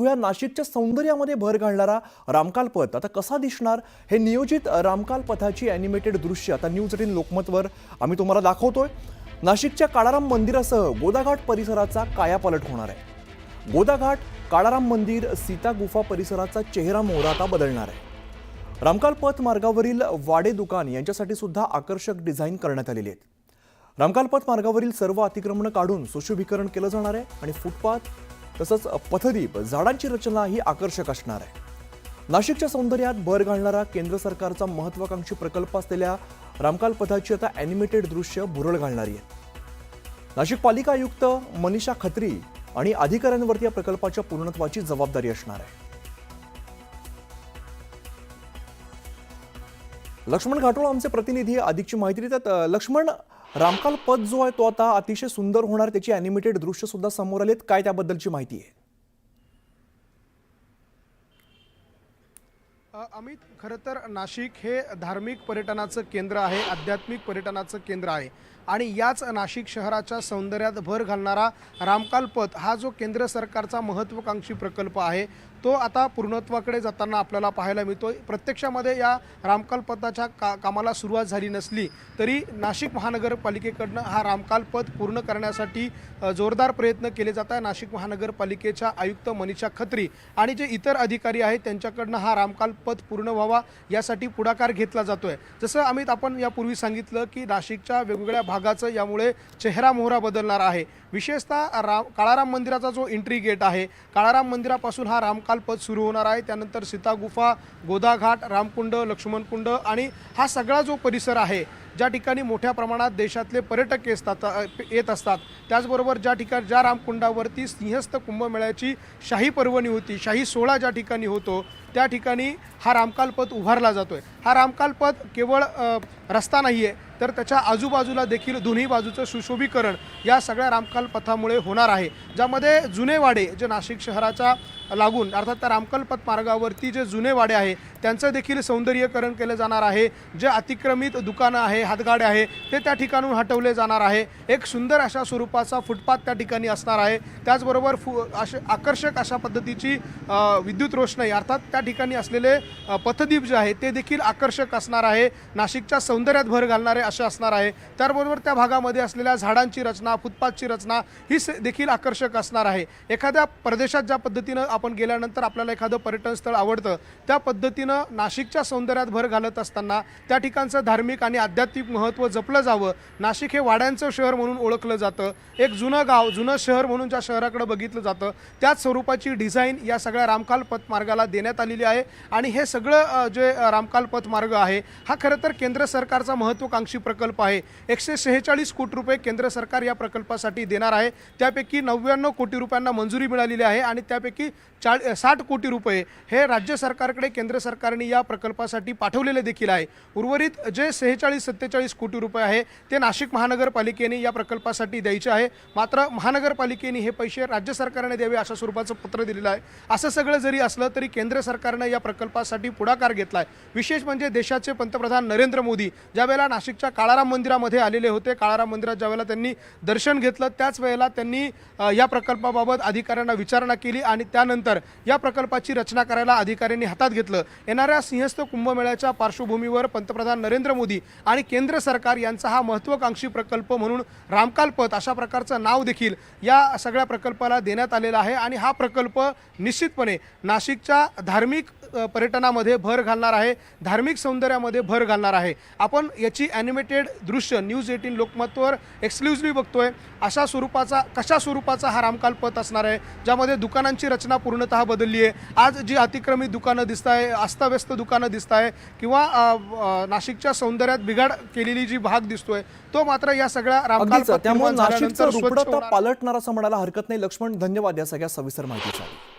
बघूया नाशिकच्या सौंदर्यामध्ये भर घालणारा रामकाल पथ. आता कसा दिसणार? हे नियोजित रामकाल पथाची ॲनिमेटेड दृश्य आता न्यूज एटीन लोकमतवर आम्ही तुम्हाला दाखवतोय. नाशिकच्या काळाराम मंदिरासह गोदाघाट परिसराचा कायापालट होणार आहे. गोदाघाट काळाराम मंदिर सीता गुफा परिसराचा चेहरा मोहरा आता बदलणार आहे. रामकाल पथ मार्गावरील वाडे दुकान यांच्यासाठी सुद्धा आकर्षक डिझाईन करण्यात आलेली आहेत. रामकालपथ मार्गावरील सर्व अतिक्रमणं काढून सुशोभीकरण केलं जाणार आहे आणि फुटपाथ तसंच पथदीप झाडांची रचना ही आकर्षक असणार आहे. नाशिकच्या सौंदर्यात भर घालणारा केंद्र सरकारचा महत्वाकांक्षी प्रकल्प असलेल्या रामकाल पथाची आता ॲनिमेटेड दृश्य भुरळ घालणारी आहेत नाशिक पालिका आयुक्त मनीषा खत्री आणि अधिकाऱ्यांवरती या प्रकल्पाच्या पूर्णत्वाची जबाबदारी असणार आहे. लक्ष्मण घाटोळ आमचे प्रतिनिधी अधिकची माहिती देतात. लक्ष्मण रामकाल पद जो आहे तो आता अतिशय सुंदर होणार त्याची अॅनिमेटेड दृश्य सुद्धा समोर आलेत. काय त्याबद्दलची माहिती आहे? अमित खरं तर नाशिक हे धार्मिक पर्यटनाचं केंद्र आहे आध्यात्मिक पर्यटनाचं केंद्र आहे. आणि याच नाशिक शहराच्या सौंदर्यात भर घालणारा रामकाल पथ हा जो केंद्र सरकारचा महत्त्वाकांक्षी प्रकल्प आहे तो आता पूर्णत्वाकडे जाताना आपल्याला पाहायला मिळतो प्रत्यक्षामध्ये या रामकाल पथाच्या का कामाला सुरुवात झाली नसली तरी नाशिक महानगरपालिकेकडनं हा रामकाल पथ पूर्ण करण्यासाठी जोरदार प्रयत्न केले जात आहे नाशिक महानगरपालिकेच्या आयुक्त मनीषा खत्री आणि जे इतर अधिकारी आहेत त्यांच्याकडनं हा रामकाल पथ पूर्ण व्हावा यासाठी पुढाकार घेतला जातो आहे जसं अमित आपण यापूर्वी सांगितलं की नाशिकच्या वेगवेगळ्या भागाचं यामुळे चेहरा मोहरा बदलणार आहे. विशेषतः राम काळाराम मंदिराचा जो एंट्री गेट आहे काळाराम मंदिरापासून हा रामकाल पथ सुरू होणार आहे. त्यानंतर सीता गुफा गोदाघाट रामकुंड लक्ष्मणकुंड आणि हा सगळा जो परिसर आहे ज्या ठिकाणी मोठ्या प्रमाणात देशातले पर्यटक येतात येत असतात. त्याचबरोबर ज्या ठिकाणी ज्या रामकुंडावरती सिंहस्थ कुंभमेळ्याची शाही पर्वणी होती शाही सोहळा ज्या ठिकाणी होतो त्या ठिकाणी हा रामकालपथ उभारला जातो आहे हा रामकालपथ केवळ रस्ता नाही आहे तर त्याच्या आजूबाजूला देखील दोन्ही बाजूचं सुशोभीकरण या सगळ्या रामकाल पथामुळे होणार आहे. ज्यामध्ये जुने वाडे जे नाशिक शहराच्या लागून अर्थात त्या रामकालपथ मार्गावरती जे जुने वाडे आहे त्यांचं देखील सौंदर्यीकरण केलं जाणार आहे. जे अतिक्रमित दुकानं आहे हातगाडे आहे ते त्या ठिकाणून हटवले जाणार आहे. एक सुंदर अशा स्वरूपाचा फुटपाथ त्या ठिकाणी असणार आहे. त्याचबरोबर फु असे आकर्षक अशा पद्धतीची विद्युत रोषणाई अर्थात त्या त्या ठिकाणी असलेले पथदीप जे आहे ते देखील आकर्षक असणार आहे. नाशिकच्या सौंदर्यात भर घालणारे असे असणार आहे. त्याचबरोबर त्या भागामध्ये असलेल्या झाडांची रचना फुटपाथची रचना ही देखील आकर्षक असणार आहे. एखाद्या प्रदेशात ज्या पद्धतीनं आपण गेल्यानंतर आपल्याला एखादं पर्यटन स्थळ आवडतं त्या पद्धतीनं नाशिकच्या सौंदर्यात भर घालत असताना त्या ठिकाणचं धार्मिक आणि आध्यात्मिक महत्त्व जपलं जावं. नाशिक हे वाड्यांचं शहर म्हणून ओळखलं जातं. एक जुनं गाव जुनं शहर म्हणून ज्या शहराकडे बघितलं जातं त्याच स्वरूपाची डिझाईन या सगळ्या रामकाल पथ मार्गाला देण्यात आलेली आहे. आणि हे सगळं जे रामकाल पथ मार्ग आहे हा खरं तर केंद्र सरकारचा महत्त्वाकांक्षी प्रकल्प आहे. एकशे शेहेचाळीस कोटी रुपये केंद्र सरकार या प्रकल्पासाठी देणार आहे. त्यापैकी नव्याण्णव कोटी रुपयांना मंजुरी मिळालेली आहे आणि त्यापैकी चाळ साठ कोटी रुपये हे राज्य सरकारकडे केंद्र सरकारने या प्रकल्पासाठी पाठवलेले देखील आहे. उर्वरित जे सेहेचाळीस सत्तेचाळीस कोटी रुपये आहे ते नाशिक महानगरपालिकेने या प्रकल्पासाठी द्यायचे आहे. मात्र महानगरपालिकेने हे पैसे राज्य सरकारने द्यावे अशा स्वरूपाचं पत्र दिलेलं आहे. असं सगळं जरी असलं तरी केंद्र सरकार सरकारनं या प्रकल्पासाठी पुढाकार घेतला आहे विशेष म्हणजे देशाचे पंतप्रधान नरेंद्र मोदी ज्यावेळेला नाशिकच्या काळाराम मंदिरामध्ये आलेले होते काळाराम मंदिरात ज्यावेळेला त्यांनी दर्शन घेतलं त्याच वेळेला त्यांनी या प्रकल्पाबाबत अधिकाऱ्यांना विचारणा केली आणि त्यानंतर या प्रकल्पाची रचना करायला अधिकाऱ्यांनी हातात घेतलं. येणाऱ्या सिंहस्थ कुंभमेळ्याच्या पार्श्वभूमीवर पंतप्रधान नरेंद्र मोदी आणि केंद्र सरकार यांचा हा महत्त्वाकांक्षी प्रकल्प म्हणून रामकालपथ अशा प्रकारचं नाव देखील या सगळ्या प्रकल्पाला देण्यात आलेलं आहे आणि हा प्रकल्प निश्चितपणे नाशिकच्या धार्मिक अ, पर्यटनामध्ये भर घालणार आहे धार्मिक सौंदर्यामध्ये भर घालणार आहे. आपण याची ॲनिमेटेड दृश्य न्यूज एटीन लोकमतवर एक्सक्लुझिव्हली बघतोय. अशा स्वरूपाचा कशा स्वरूपाचा हा रामकाल पथ असणार आहे ज्यामध्ये दुकानांची रचना पूर्णतः बदलली आहे. आज जी अतिक्रमित दुकानं दिसत आहे अस्ताव्यस्त दुकानं दिसत आहे किंवा नाशिकच्या सौंदर्यात बिघाड केलेली जी भाग दिसतोय तो मात्र या सगळ्या रामकाल त्यामुळे पालटणार असं म्हणायला हरकत नाही. लक्ष्मण धन्यवाद या सगळ्या सविस्तर माहितीसाठी.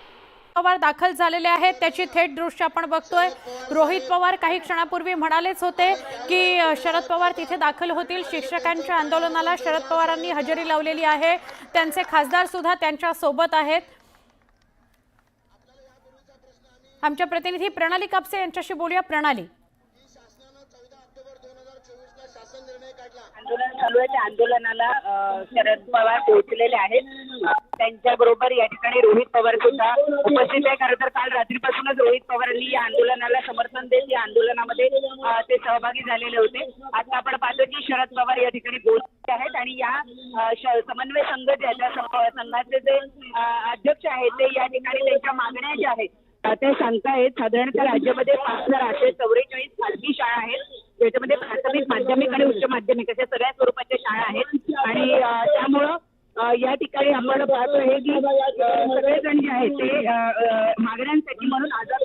पवार दाखल झालेले आहेत त्याची थेट दृश्य आपण बघतोय. रोहित पवार काही क्षणापूर्वी म्हणालेच होते की शरद पवार तिथे दाखल होतील. शिक्षकांच्या आंदोलनाला शरद पवारांनी हजेरी लावलेली आहे. त्यांचे खासदार सुद्धा त्यांच्यासोबत आहेत. आमच्या प्रतिनिधी प्रणाली कापसे यांच्याशी बोलूया. प्रणाली. आंदोलन चालू आहे. त्या आंदोलनाला शरद पवार पोहोचलेले आहेत. त्यांच्या बरोबर या ठिकाणी रोहित पवार सुद्धा उपस्थित आहे. खरं तर काल रात्रीपासूनच रोहित पवारांनी या आंदोलनाला समर्थन देत या आंदोलनामध्ये ते सहभागी झालेले होते. आता आपण पाहतो की शरद पवार या ठिकाणी पोहोचले आहेत आणि या समन्वय संघ ज्या संघाचे जे अध्यक्ष आहेत ते या ठिकाणी त्यांच्या मागण्या ज्या आहेत त्या सांगतायत साधारणतः राज्यामध्ये पाच हजार आठशे चौवेचाळीस खासगी शाळा आहेत ज्याच्यामध्ये प्राथमिक माध्यमिक आणि उच्च माध्यमिक अशा सगळ्या स्वरूपाच्या शाळा आहेत. आणि त्यामुळं या ठिकाणी आपण आहे की सगळेजण जे आहेत ते मागण्यांसाठी म्हणून आजार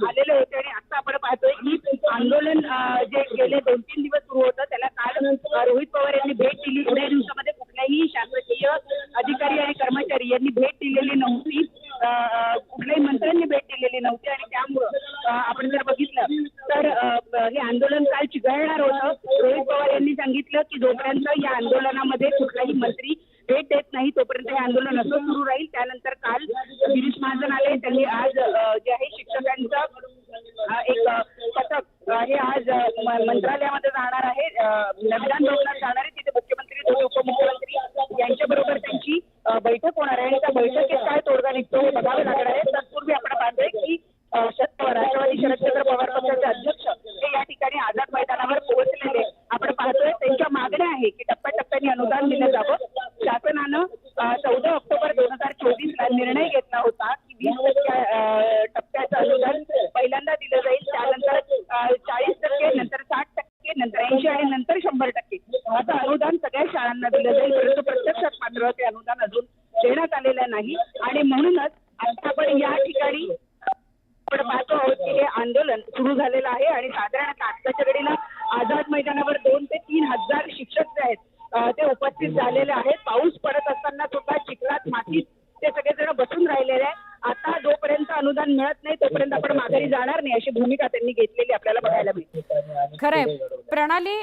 आलेले होते आणि आता आपण पाहतोय की आंदोलन अ, जे गेले दोन तीन दिवस सुरू होतं त्याला काल अ, रोहित पवार यांनी भेट दिली एवढ्या दिवसामध्ये कुठल्याही शासकीय अधिकारी आणि कर्मचारी यांनी भेट दिलेली नव्हती अ, अ, कुठल्याही मंत्र्यांनी भेट दिलेली नव्हती आणि त्यामुळं अ, आपण जर बघितलं तर अ, हे आंदोलन काल चिघळणार होतं रोहित पवार यांनी सांगितलं की जोपर्यंत या आंदोलनामध्ये कुठलाही मंत्री भेट देत नाही तोपर्यंत हे आंदोलन असं सुरू राहील त्यानंतर काल गिरीश महाजन आले त्यांनी आज अ, जे आहे शिक्षकांचं अ, एक अ, पथक अ, हे आज अ, म- मंत्रालयामध्ये जाणार आहे अ, विधान भवनात जाणार आहे तिथे मुख्यमंत्री दोन्ही उपमुख्यमंत्री यांच्याबरोबर त्यांची अ, बैठक होणार आहे आणि त्या बैठकीत काय तोडगा निघतो हे बघावे लागणार आहे तत्पूर्वी आपण पाहतोय की अ, शरद पवार राष्ट्रवादी शरदचंद्र पवार पक्षाचे अध्यक्ष हे या ठिकाणी आझाद मैदानावर पोहोचलेले आपण पाहतोय त्यांच्या मागण्या आहे की टप्प्याटप्प्याने अनुदान दिलं जावं शासनानं चौदा ऑक्टोबर दोन हजार चोवीस ला निर्णय घेतला होता की वीस टक्के अ, टप्प्याचं अनुदान पहिल्यांदा दिलं जाईल त्यानंतर चाळीस टक्के नंतर साठ टक्के नंतर ऐंशी आणि नंतर शंभर टक्के असं अनुदान सगळ्या शाळांना दिलं जाईल परंतु प्रत्यक्षात मात्र ते अनुदान अजून देण्यात आलेलं नाही आणि म्हणूनच आता आपण या ठिकाणी आपण पाहतो आहोत की हे आंदोलन सुरू झालेलं आहे आणि साधारण आत्ताच्या घडीला आझाद मैदानावर दोन ते तीन हजार शिक्षक जे आहेत ते उपस्थित झालेले आहेत. पाऊस पडत असताना सुद्धा चिखलात मातीत ते सगळेजण बसून राहिलेले आहेत. आता जोपर्यंत अनुदान मिळत नाही तोपर्यंत आपण माघारी जाणार नाही अशी भूमिका त्यांनी घेतलेली आपल्याला बघायला मिळते. खरंय. प्रणाली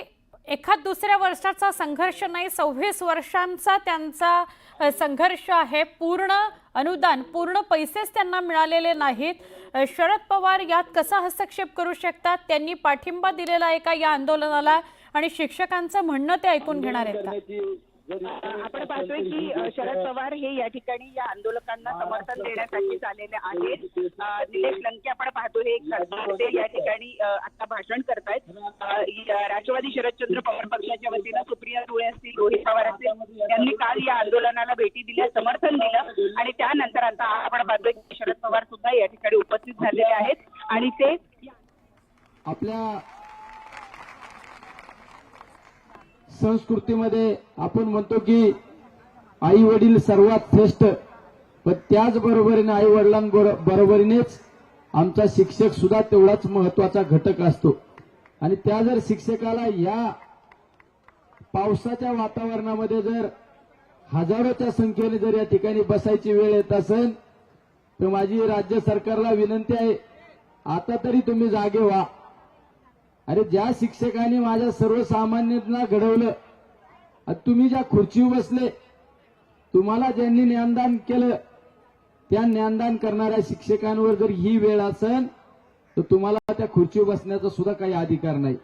एखाद दुसऱ्या वर्षाचा संघर्ष नाही सव्वीस वर्षांचा त्यांचा संघर्ष आहे. पूर्ण अनुदान पूर्ण पैसेच त्यांना मिळालेले नाहीत. शरद पवार यात कसा हस्तक्षेप करू शकतात? त्यांनी पाठिंबा दिलेला आहे का या आंदोलनाला? आणि शिक्षकांचं म्हणणं ते ऐकून घेणार आहेत का? आपण पाहतोय की शरद पवार हे या ठिकाणी या आंदोलकांना समर्थन देण्यासाठी आलेले आहेत. निलेश लंके आपण पाहतोय हे ते या ठिकाणी आता भाषण करतायत. राष्ट्रवादी शरदचंद्र पवार पक्षाच्या वतीनं सुप्रिया सुळे असतील रोहित पवार असतील यांनी काल या आंदोलनाला भेटी दिल्या समर्थन दिलं. आणि त्यानंतर आता आपण पाहतोय की शरद पवार सुद्धा या ठिकाणी उपस्थित झालेले आहेत. आणि ते आपल्या संस्कृतीमध्ये आपण म्हणतो की आई वडील सर्वात श्रेष्ठ. पण त्याच बरोबरीने आई वडिलांबरोबरीनेच आमचा शिक्षक सुद्धा तेवढाच महत्त्वाचा घटक असतो. आणि त्या जर शिक्षकाला या पावसाच्या वातावरणामध्ये जर हजारोच्या संख्येने जर या ठिकाणी बसायची वेळ येत असेल तर माझी राज्य सरकारला विनंती आहे आता तरी तुम्ही जागे व्हा. अरे ज्या शिक्षकांनी माझ्या सर्वसामान्यांना घडवलं तुम्ही ज्या खुर्चीवर बसले तुम्हाला ज्यांनी ज्ञानदान केलं त्या ज्ञानदान करणाऱ्या शिक्षकांवर जर ही वेळ असेल तर तुम्हाला त्या खुर्चीवर बसण्याचा सुद्धा काही अधिकार नाही.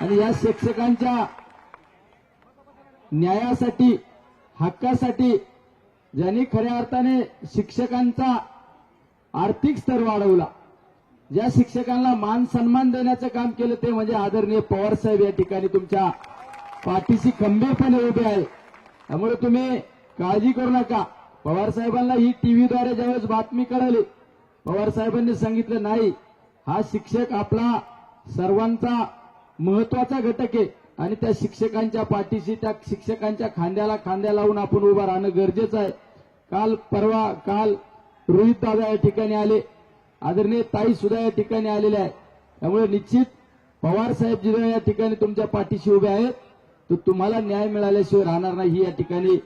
आणि या शिक्षकांच्या न्यायासाठी हक्कासाठी ज्यांनी खऱ्या अर्थाने शिक्षकांचा आर्थिक स्तर वाढवला ज्या शिक्षकांना मान सन्मान देण्याचं काम केलं ते म्हणजे आदरणीय पवार साहेब या ठिकाणी तुमच्या पाठीशी खंबीरपणे उभे आहे. त्यामुळे तुम्ही काळजी करू नका. पवार साहेबांना ही टीव्हीद्वारे ज्यावेळेस बातमी कळाली पवार साहेबांनी सांगितलं नाही हा शिक्षक आपला सर्वांचा महत्त्वाचा घटक आहे आणि त्या शिक्षकांच्या पाठीशी त्या शिक्षकांच्या खांद्याला खांद्या लावून आपण उभं राहणं गरजेचं आहे. काल परवा काल रोहित दादा या ठिकाणी आले. आदरणीय ताई सुद्धा या ठिकाणी आलेल्या आहे त्यामुळे निश्चित पवार साहेब जे या ठिकाणी तुमच्या पाठीशी उभे आहेत तर तुम्हाला न्याय मिळाल्याशिवाय राहणार नाही ही या ठिकाणी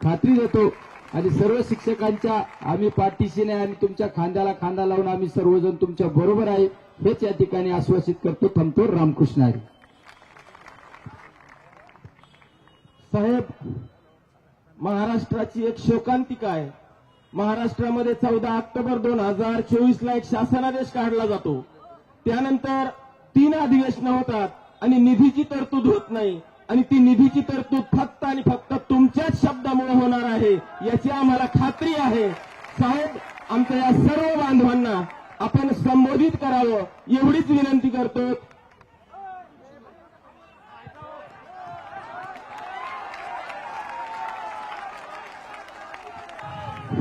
खात्री देतो. आणि सर्व शिक्षकांच्या आम्ही पाठीशी नाही आम्ही तुमच्या खांद्याला खांदा लावून आम्ही सर्वजण तुमच्या बरोबर आहे हेच या ठिकाणी आश्वासित करतो थांबतो रामकृष्ण आहे साहेब महाराष्ट्राची एक शोकांतिका आहे. महाराष्ट्रामध्ये चौदा ऑक्टोबर दोन हजार चोवीस ला एक शासनादेश काढला जातो. त्यानंतर तीन अधिवेशनं होतात आणि निधीची तरतूद होत नाही. आणि ती निधीची तरतूद फक्त आणि फक्त तुमच्याच शब्दामुळे होणार आहे याची आम्हाला खात्री आहे. साहेब आमच्या या सर्व बांधवांना आपण संबोधित करावं एवढीच विनंती करतो.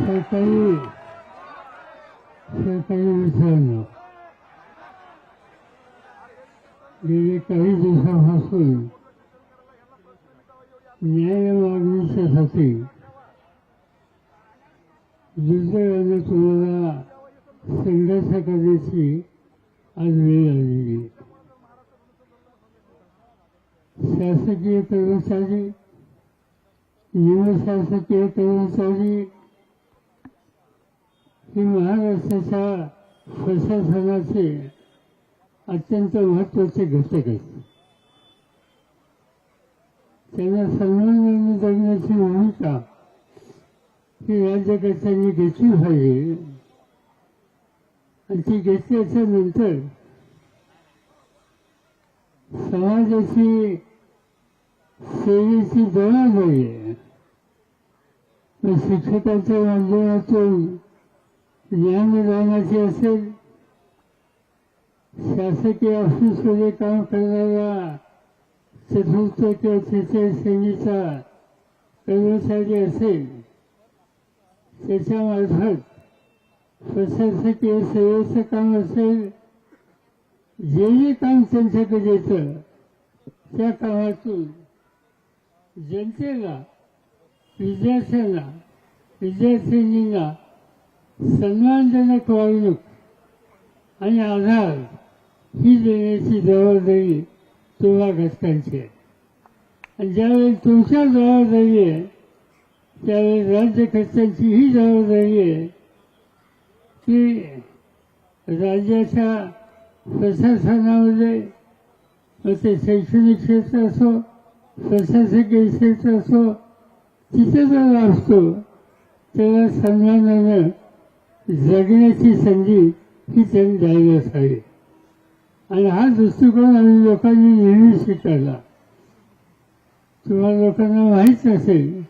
सरकारी सरकारी विचारणं गेले काही दिवसापासून न्याय मागणीच्यासाठी दुसऱ्याने तुम्हाला संघर्ष करण्याची आज वेळ आलेली शासकीय कर्मचारी निमशासकीय कर्मचारी ही महाराष्ट्राच्या प्रशासनाचे अत्यंत महत्त्वाचे घटक आहेत. त्यांना सन्मान जगण्याची भूमिका ही राज्यकर्त्यांनी घेतली पाहिजे. आणि ती घेतल्याच्या नंतर समाजाची सेवेची जबाबदारी आहे. मग शिक्षकांच्या माध्यमातून ज्ञानदानाची असेल शासकीय ऑफिसमध्ये काम करणारा चतुर्थ किंवा तृतीय श्रेणीचा कर्मचारी असेल त्याच्यामार्फत प्रशासकीय सेवेचं काम असेल जे जे काम त्यांच्याकडे येतं त्या कामातून जनतेला विद्यार्थ्यांना विद्यार्थिनींना सन्मानजनक वागणूक आणि आधार ही देण्याची जबाबदारी तुम्हा घटकांची आहे. आणि ज्यावेळी तुमच्या जबाबदारी आहे त्यावेळी घटकांची ही जबाबदारी आहे की राज्याच्या प्रशासनामध्ये मग ते शैक्षणिक क्षेत्र असो प्रशासकीय क्षेत्र असो तिथे जर असतो त्याला सन्मानानं जगण्याची संधी ही त्यांनी द्यायला असावी आणि हा दृष्टिकोन आम्ही लोकांनी नेहमी स्वीकारला. तुम्हाला लोकांना माहीत नसेल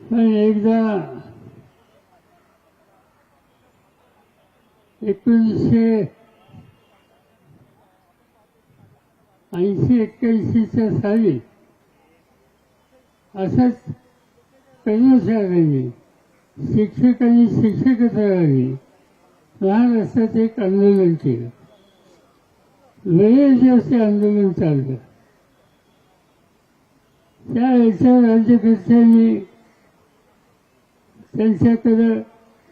पण एकदा एकोणीसशे ऐंशी एक्क्याऐंशीच्या साली असंच कर्मचाऱ्यांनी शिक्षकांनी शिक्षकेतरांनी महाराष्ट्रात एक आंदोलन केलं. बरेच दिवस ते आंदोलन चाललं. त्यावेळेच्या राज्यकर्त्यांनी त्यांच्याकडं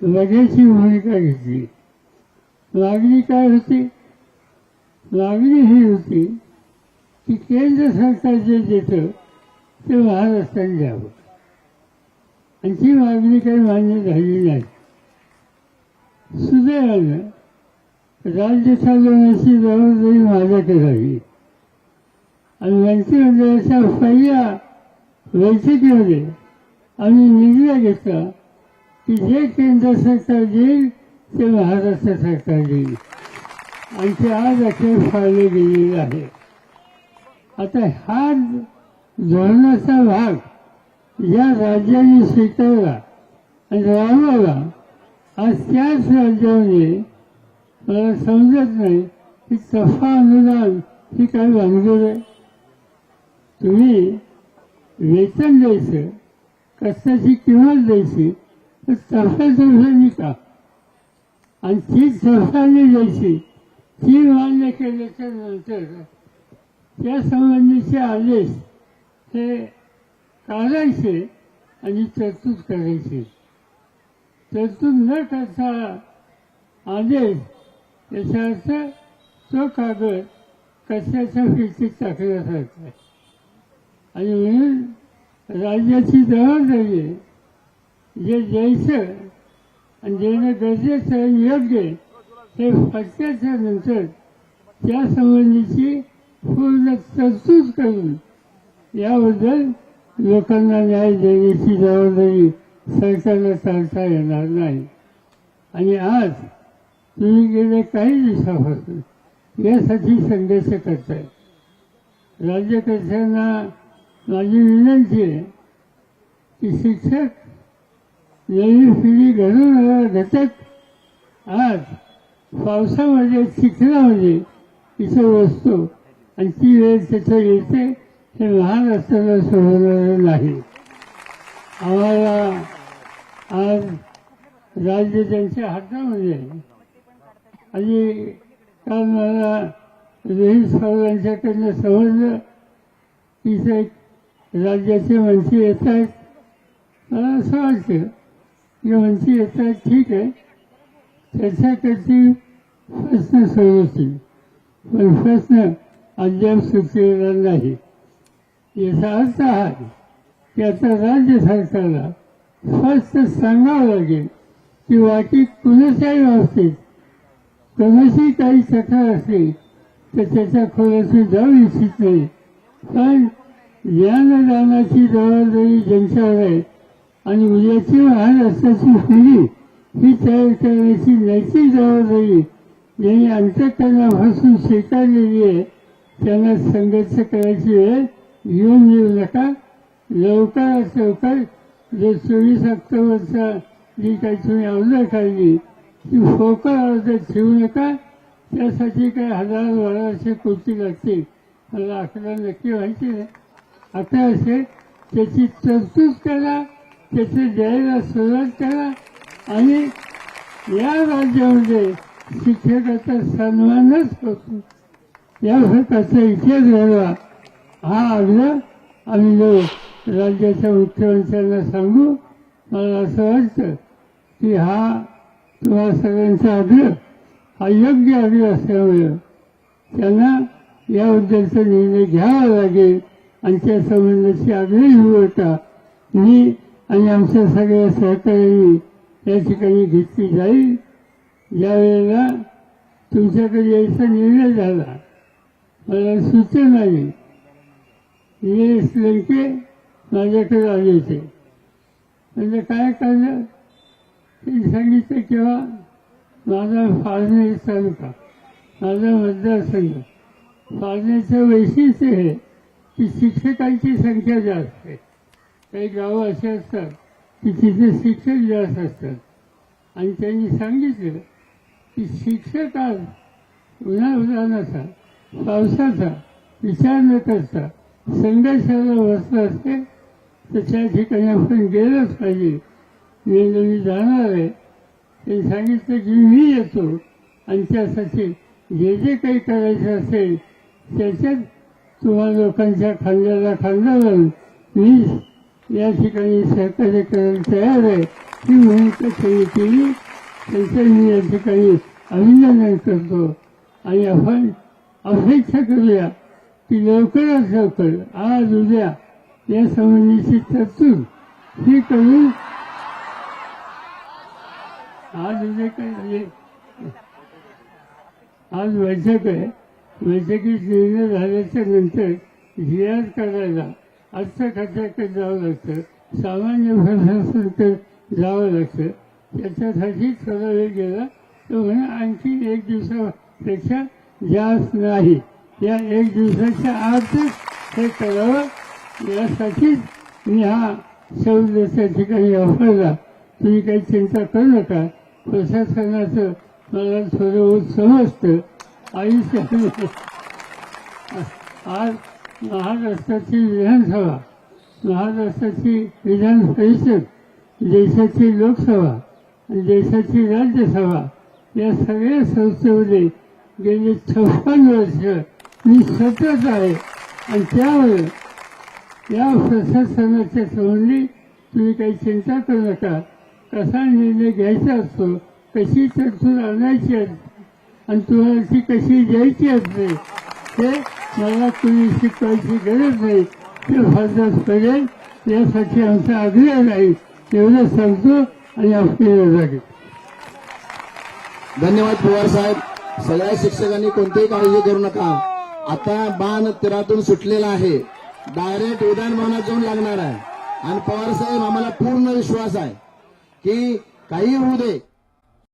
बघायची भूमिका घेतली. मागणी काय होती? मागणी ही होती की केंद्र सरकार जे देतं ते महाराष्ट्राने द्यावं आणि ती मागणी काही मान्य झाली नाही सुदैवानं राज्य चालवण्याची जबाबदारी माझ्याकडे राहिली आणि मंत्रिमंडळाच्या पहिल्या बैठकीमध्ये आम्ही निर्णय घेतला की जे केंद्र सरकार देईल ते महाराष्ट्र सरकार देईल आणि ते आज अखेर फाळले गेलेले आहे आता हा धोरणाचा भाग या राज्याने स्वीकारला आणि राबवला. आज त्याच राज्याने मला समजत नाही की तफा अनुदान ही काय भानगड आहे. तुम्ही वेतन द्यायचं कष्टाची किंमत द्यायची तर तफा तफानी का आणि ती तफाने द्यायची ती मान्य केल्याच्यानंतर त्या संबंधीचे आदेश हे काढायचे आणि तरतूद करायची. तरतूद न करता आदेश याचा अर्थ तो कागद कशाच्या फिरतीत टाकण्यासारखा आहे आणि म्हणून राज्याची जबाबदारी जे द्यायचं आणि देणं गरजेचं योग्य हे फटक्याच्या नंतर त्यासंबंधीची पूर्ण तरतूद करून याबद्दल लोकांना न्याय देण्याची जबाबदारी सरकारला चालता येणार नाही. आणि आज तुम्ही गेले काही दिवसापासून यासाठी संघर्ष करताय. राज्यकर्त्यांना माझी विनंती आहे की शिक्षक नवी पिढी घडून घटक आज पावसामध्ये चिखलामध्ये इथं बसतो आणि ती वेळ तिथं येते. हे लहान असताना सोडवलेलं नाही. आम्हाला आज राज्य त्यांच्या हातामध्ये आहे. आणि काल मला रोहित सावरांच्याकडनं समजलं की ते राज्याचे मंत्री येत आहेत. मला असं वाटतं की मंत्री येत आहेत ठीक आहे. त्याच्याकडची प्रश्न सोडवतील. पण प्रश्न अद्याप सुटलेला नाही. याचा अर्थ हा आहे. की आता राज्य सरकारला स्पष्ट सांगावं लागेल. की वाटी कुणाच्याही व्यवस्थेत कोणाशी काही तक्रार असेल तर त्याच्या खोलाशी जाऊ इच्छित नाही. पण ज्ञानदानाची जबाबदारी ज्यांच्यावर आहे आणि उद्याची महाराष्ट्राची पिढी ही तयार करण्याची नैतिक जबाबदारी ज्यांनी अंतकरणापासून स्वीकारलेली आहे त्यांना संघर्ष करायची वेळ येऊन येऊ नका. लवकरात लवकर. जो चोवीस ऑक्टोबरचा जी काही तुम्ही अवजड काढली ती फोकल अवजड ठेवू नका. त्यासाठी काही हजार बाराशे कोटी लागतील मला आकडा नक्की माहिती नाही अकराशे त्याची तरतूद करा त्याचे द्यायला सुरुवात करा आणि या राज्यामध्ये शिक्षकाचा सन्मानच होतो या फरकाचा इतिहास घडवा. हा अर्ज आम्ही लोक राज्याच्या मुख्यमंत्र्यांना सांगू मला असं वाटतं की हा तुम्हाला सगळ्यांचा आग्रह हा योग्य आग्रह असल्यामुळं त्यांना याबद्दलचा निर्णय घ्यावा लागेल आणि त्या संबंधाची आग्रही भूमिका मी आणि आमच्या सगळ्या सहकार्यांनी या ठिकाणी घेतली जाईल. ज्या वेळेला तुमच्याकडे यायचा निर्णय झाला. मला सूचना नाही निलेश लंके माझ्याकडे आले होते म्हणजे काय कळलं ते सांगितलं किंवा माझा फाळणी तालुका माझा मतदारसंघ. फाळण्याचं वैशिष्ट्य हे की शिक्षकांची संख्या जास्त आहे. काही गावं असे असतात की तिथे शिक्षक जास्त असतात. आणि त्यांनी सांगितलं की शिक्षक आज उन्हा उदाहरणाचा पावसाचा विचार न करता संघर्षाला बसला असते तर त्या ठिकाणी आपण गेलंच पाहिजे. मी जाणार आहे. त्यांनी सांगितलं की मी येतो. आणि त्यासाठी जे जे काही करायचं असेल त्याच्यात तुम्हा लोकांच्या खांद्याला खांदा लावून मी या ठिकाणी सहकार्य करायला तयार आहे. ही भूमिका त्यांनी केली त्यांचं मी या ठिकाणी अभिनंदन करतो. आणि आपण अपेक्षा करूया की लवकरात लवकर आज उद्या या संबंधीची तरतूद ही करून आज उद्या काय म्हणजे आज बैठक आहे. बैठकीत निर्णय झाल्याच्यानंतर जियाद करायला अर्थ खात्याकडे जावं लागतं. सामान्य प्रशासनाकडे जावं लागतं. त्याच्यासाठी थोडा वेळ गेला. तर म्हणे आणखी एक दिवसापेक्षा जास्त नाही. या एक दिवसाच्या आतच हे करावं. यासाठीच मी हा शब्द त्या ठिकाणी वापरला तुम्ही काही चिंता करू नका. प्रशासनाचं मला थोडं बहुत समजतं आयुष्यामध्ये आज महाराष्ट्राची विधानसभा महाराष्ट्राची विधान परिषद देशाची लोकसभा देशाची राज्यसभा या सगळ्या संस्थेमध्ये गेली छप्पन वर्ष ही सतत आहे. आणि त्यामुळे या प्रशासनाच्या संबंधी तुम्ही काही चिंता करू नका. कसा निर्णय घ्यायचा असतो कशी तरतूद आणायची असते आणि तुम्हाला ती कशी द्यायची असते ते मला तुम्ही शिकवायची गरज नाही. ते फारच करेल यासाठी आमचा आग्रह नाही. एवढं सांगतो आणि आपल्याला लागेल धन्यवाद पवार साहेब. सगळ्या शिक्षकांनी कोणतेही काळजी करू नका. आता बाण तिरातून सुटलेला आहे. डायरेक्ट उद्यान जाऊन लागणार आहे. आणि पवार साहेब आम्हाला पूर्ण विश्वास आहे की काही होऊ दे.